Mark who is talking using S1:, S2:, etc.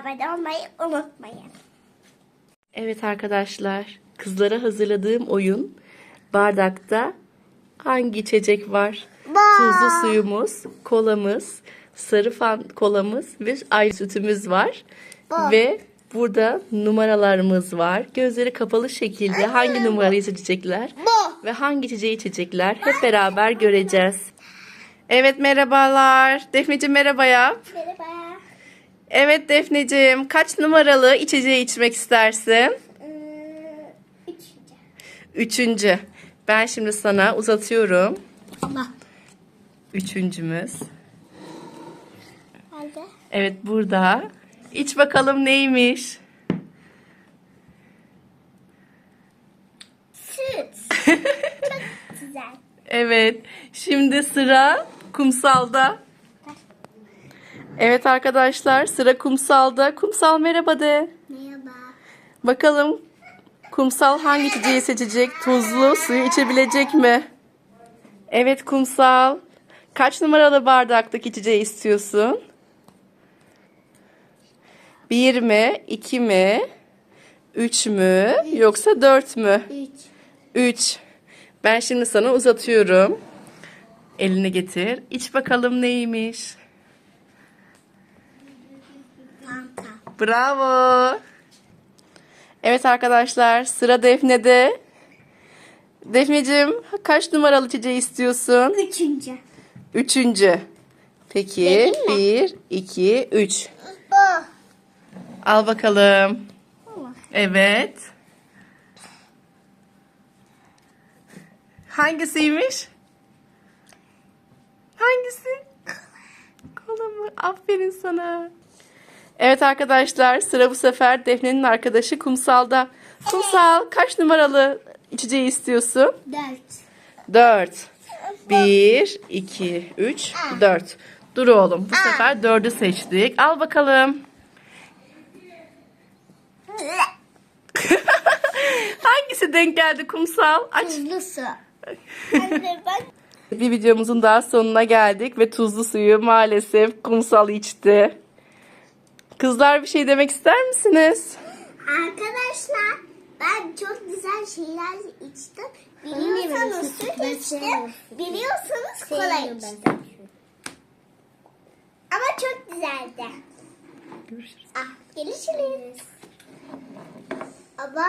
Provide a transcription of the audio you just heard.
S1: abone olmayı unutmayın.
S2: Evet arkadaşlar, kızlara hazırladığım oyun bardakta hangi içecek var? Tuzlu suyumuz, kolamız, sarı fan kolamız ve ay sütümüz var. Ve burada numaralarımız var. Gözleri kapalı şekilde hangi numarayı seçecekler
S1: Bu.
S2: ve hangi içeceği içecekler hep beraber göreceğiz. Evet merhabalar. Defneciğim merhaba yap.
S1: Merhaba.
S2: Evet Defneciğim kaç numaralı içeceği içmek istersin?
S1: Ee, üçüncü.
S2: Üçüncü. Ben şimdi sana uzatıyorum.
S1: Allah.
S2: Üçüncümüz.
S1: Hadi.
S2: Evet burada. İç bakalım neymiş?
S1: Süt. Çok güzel.
S2: Evet. Şimdi sıra kumsalda. Evet arkadaşlar sıra kumsalda. Kumsal merhaba de.
S1: Merhaba.
S2: Bakalım kumsal hangi içeceği seçecek? Tuzlu suyu içebilecek mi? Evet kumsal. Kaç numaralı bardaktaki içeceği istiyorsun? Bir mi? iki mi? Üç mü? Yoksa dört mü?
S1: Üç.
S2: Üç. Ben şimdi sana uzatıyorum. Elini getir. İç bakalım neymiş. Bravo. Evet arkadaşlar sıra Defne'de. Defneciğim kaç numaralı içeceği istiyorsun?
S1: Üçüncü.
S2: Üçüncü. Peki
S1: mi?
S2: bir, iki, üç.
S1: Bu.
S2: Al bakalım. Evet. Hangisiymiş? Hangisi? Kola mı? Aferin sana. Evet arkadaşlar sıra bu sefer Defne'nin arkadaşı Kumsal'da. Kumsal kaç numaralı içeceği istiyorsun?
S1: Dört.
S2: Dört. Bir, iki, üç, dört. Dur oğlum bu sefer dördü seçtik. Al bakalım. Hangisi denk geldi kumsal? Aç.
S1: Tuzlu su.
S2: Bir videomuzun daha sonuna geldik ve tuzlu suyu maalesef kumsal içti. Kızlar bir şey demek ister misiniz?
S1: Arkadaşlar ben çok güzel şeyler içtim. Biliyorsanız süt içtim. Biliyorsanız kola içtim. Ama çok güzeldi.
S2: Görüşürüz.
S1: Ah, görüşürüz. Ama